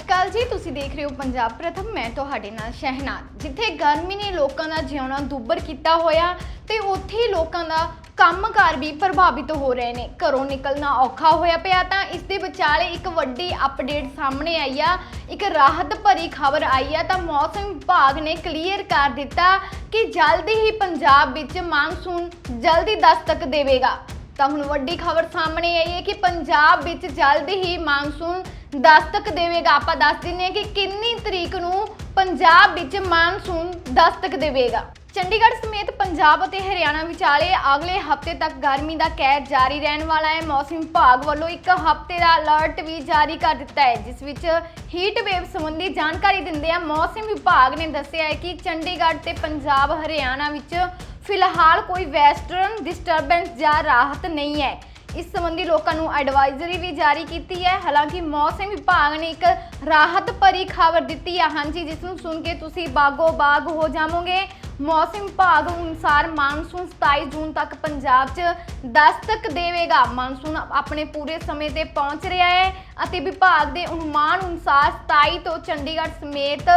ਸ਼੍ਰੀ ਅਕਾਲ ਜੀ, ਤੁਸੀਂ ਦੇਖ ਰਹੇ ਹੋ ਪੰਜਾਬ ਪ੍ਰਥਮ। ਮੈਂ ਤੁਹਾਡੇ ਨਾਲ ਸ਼ਹਿਨਾਜ਼। ਜਿੱਥੇ ਗਰਮੀ ਨੇ ਲੋਕਾਂ ਦਾ ਜਿਉਣਾ ਦੁੱਬਰ ਕੀਤਾ ਹੋਇਆ ਤੇ ਉੱਥੇ ਹੀ ਲੋਕਾਂ ਦਾ ਕੰਮਕਾਰ ਵੀ ਪ੍ਰਭਾਵਿਤ ਹੋ ਰਹੇ ਨੇ। ਘਰੋਂ ਨਿਕਲਣਾ ਔਖਾ ਹੋਇਆ ਪਿਆ ਤਾਂ ਇਸ ਦੇ ਵਿਚਾਲੇ ਇੱਕ ਵੱਡੀ ਅਪਡੇਟ ਸਾਹਮਣੇ ਆਈ ਆ। ਇੱਕ ਰਾਹਤ ਭਰੀ ਖਬਰ ਆਈ ਆ ਤਾਂ ਮੌਸਮ ਵਿਭਾਗ ਨੇ ਕਲੀਅਰ ਕਰ ਦਿੱਤਾ ਕਿ ਜਲਦੀ ਹੀ ਪੰਜਾਬ ਵਿੱਚ ਮਾਨਸੂਨ ਜਲਦੀ ਦਸਤਕ ਦੇਵੇਗਾ। ਤਾਂ ਹੁਣ ਵੱਡੀ ਖਬਰ ਸਾਹਮਣੇ ਆਈ ਹੈ ਕਿ ਪੰਜਾਬ ਵਿੱਚ ਜਲਦ ਹੀ ਮਾਨਸੂਨ ਦਸਤਕ ਦੇਵੇਗਾ। ਆਪਾਂ ਦੱਸ ਦਿੰਦੇ ਹਾਂ ਕਿ ਕਿੰਨੀ ਤਰੀਕ ਨੂੰ ਪੰਜਾਬ ਵਿੱਚ ਮਾਨਸੂਨ ਦਸਤਕ ਦੇਵੇਗਾ। ਚੰਡੀਗੜ੍ਹ ਸਮੇਤ ਪੰਜਾਬ ਅਤੇ ਹਰਿਆਣਾ ਵਿਚਾਲੇ ਅਗਲੇ ਹਫ਼ਤੇ ਤੱਕ ਗਰਮੀ ਦਾ ਕਹਿਰ ਜਾਰੀ ਰਹਿਣ ਵਾਲਾ ਹੈ। ਮੌਸਮ ਵਿਭਾਗ ਵੱਲੋਂ ਇੱਕ ਹਫ਼ਤੇ ਦਾ ਅਲਰਟ ਵੀ ਜਾਰੀ ਕਰ ਦਿੱਤਾ ਹੈ, ਜਿਸ ਵਿੱਚ ਹੀਟ ਵੇਵ ਸੰਬੰਧੀ ਜਾਣਕਾਰੀ ਦਿੰਦੇ ਆ ਮੌਸਮ ਵਿਭਾਗ ਨੇ ਦੱਸਿਆ ਹੈ ਕਿ ਚੰਡੀਗੜ੍ਹ ਤੇ ਪੰਜਾਬ, ਹਰਿਆਣਾ ਵਿੱਚ ਫਿਲਹਾਲ ਕੋਈ ਵੈਸਟਰਨ ਡਿਸਟਰਬੈਂਸ ਜਾਂ ਰਾਹਤ ਨਹੀਂ ਹੈ। ਇਸ ਸੰਬੰਧੀ ਲੋਕਾਂ ਨੂੰ ਐਡਵਾਈਜ਼ਰੀ ਵੀ ਜਾਰੀ ਕੀਤੀ ਹੈ। ਹਾਲਾਂਕਿ ਮੌਸਮ ਵਿਭਾਗ ਨੇ ਇੱਕ ਰਾਹਤ ਭਰੀ ਖਬਰ ਦਿੱਤੀ ਹੈ ਹਾਂਜੀ, ਜਿਸ ਨੂੰ ਸੁਣ ਕੇ ਤੁਸੀਂ ਬਾਗੋ ਬਾਗ ਹੋ ਜਾਵੋਗੇ। ਮੌਸਮ ਵਿਭਾਗ ਅਨੁਸਾਰ ਮਾਨਸੂਨ 27 ਜੂਨ ਤੱਕ ਪੰਜਾਬ 'ਚ ਦਸਤਕ ਦੇਵੇਗਾ। ਮਾਨਸੂਨ ਆਪਣੇ ਪੂਰੇ ਸਮੇਂ ਤੇ ਪਹੁੰਚ ਰਿਹਾ ਹੈ ਅਤੇ ਵਿਭਾਗ ਦੇ ਅਨੁਮਾਨ ਅਨੁਸਾਰ 27 ਤੋਂ ਚੰਡੀਗੜ੍ਹ ਸਮੇਤ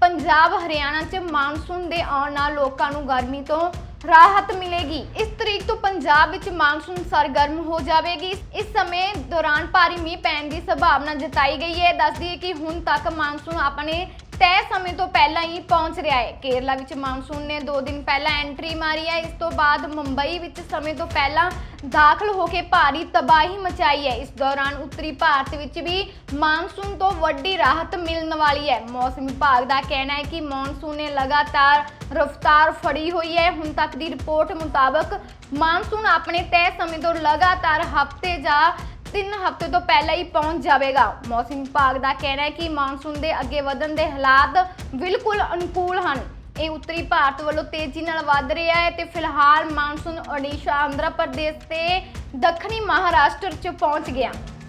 ਪੰਜਾਬ, ਹਰਿਆਣਾ 'ਚ ਮਾਨਸੂਨ ਦੇ ਆਉਣ ਨਾਲ ਲੋਕਾਂ ਨੂੰ ਗਰਮੀ ਤੋਂ ਰਾਹਤ ਮਿਲੇਗੀ। ਇਸ ਤਰੀਕ ਤੋਂ ਪੰਜਾਬ ਵਿੱਚ ਮਾਨਸੂਨ ਸਰਗਰਮ ਹੋ ਜਾਵੇਗੀ। ਇਸ ਸਮੇਂ ਦੌਰਾਨ ਭਾਰੀ ਮੀਂਹ ਪੈਣ ਦੀ ਸੰਭਾਵਨਾ ਜਤਾਈ ਗਈ ਹੈ। ਦੱਸਦੀ ਦਈਏ ਕਿ ਹੁਣ ਤੱਕ ਮਾਨਸੂਨ ਆਪਣੇ ਤੈਅ ਸਮੇਂ ਤੋਂ ਪਹਿਲਾਂ ਹੀ ਪਹੁੰਚ ਰਿਹਾ ਹੈ। ਕੇਰਲਾ ਵਿੱਚ ਮਾਨਸੂਨ ਨੇ 2 ਦਿਨ ਪਹਿਲਾਂ ਐਂਟਰੀ ਮਾਰੀ ਹੈ। ਇਸ ਤੋਂ ਬਾਅਦ ਮੁੰਬਈ ਵਿੱਚ ਸਮੇਂ ਤੋਂ ਪਹਿਲਾਂ ਦਾਖਲ ਹੋ ਕੇ ਭਾਰੀ ਤਬਾਹੀ ਮਚਾਈ ਹੈ। ਇਸ ਦੌਰਾਨ ਉੱਤਰੀ ਭਾਰਤ ਵਿੱਚ ਵੀ ਮਾਨਸੂਨ ਤੋਂ ਵੱਡੀ ਰਾਹਤ ਮਿਲਣ ਵਾਲੀ ਹੈ। ਮੌਸਮ ਵਿਭਾਗ ਦਾ ਕਹਿਣਾ ਹੈ ਕਿ ਮਾਨਸੂਨ ਨੇ ਲਗਾਤਾਰ ਰਫ਼ਤਾਰ ਫੜੀ ਹੋਈ ਹੈ। ਹੁਣ ਤੱਕ ਦੀ ਰਿਪੋਰਟ ਮੁਤਾਬਕ ਮਾਨਸੂਨ ਆਪਣੇ ਤੈਅ ਸਮੇਂ ਤੋਂ ਲਗਾਤਾਰ ਹਫ਼ਤੇ ਜਾਂ ਤਿੰਨ ਹਫ਼ਤੇ ਤੋਂ ਪਹਿਲਾਂ ਹੀ ਪਹੁੰਚ ਜਾਵੇਗਾ। ਮੌਸਮ ਵਿਭਾਗ ਦਾ ਕਹਿਣਾ ਹੈ ਕਿ ਮਾਨਸੂਨ ਦੇ ਅੱਗੇ ਵਧਣ ਦੇ ਹਾਲਾਤ ਬਿਲਕੁਲ ਅਨੁਕੂਲ ਹਨ। ਇਹ ਉੱਤਰੀ ਭਾਰਤ ਵੱਲੋਂ ਤੇਜ਼ੀ ਨਾਲ ਵੱਧ ਰਿਹਾ ਹੈ ਤੇ ਫਿਲਹਾਲ ਮਾਨਸੂਨ ਓਡੀਸ਼ਾ, ਆਂਧਰਾ ਪ੍ਰਦੇਸ਼ ਤੇ ਦੱਖਣੀ ਮਹਾਰਾਸ਼ਟਰ 'ਚ ਪਹੁੰਚ ਗਿਆ।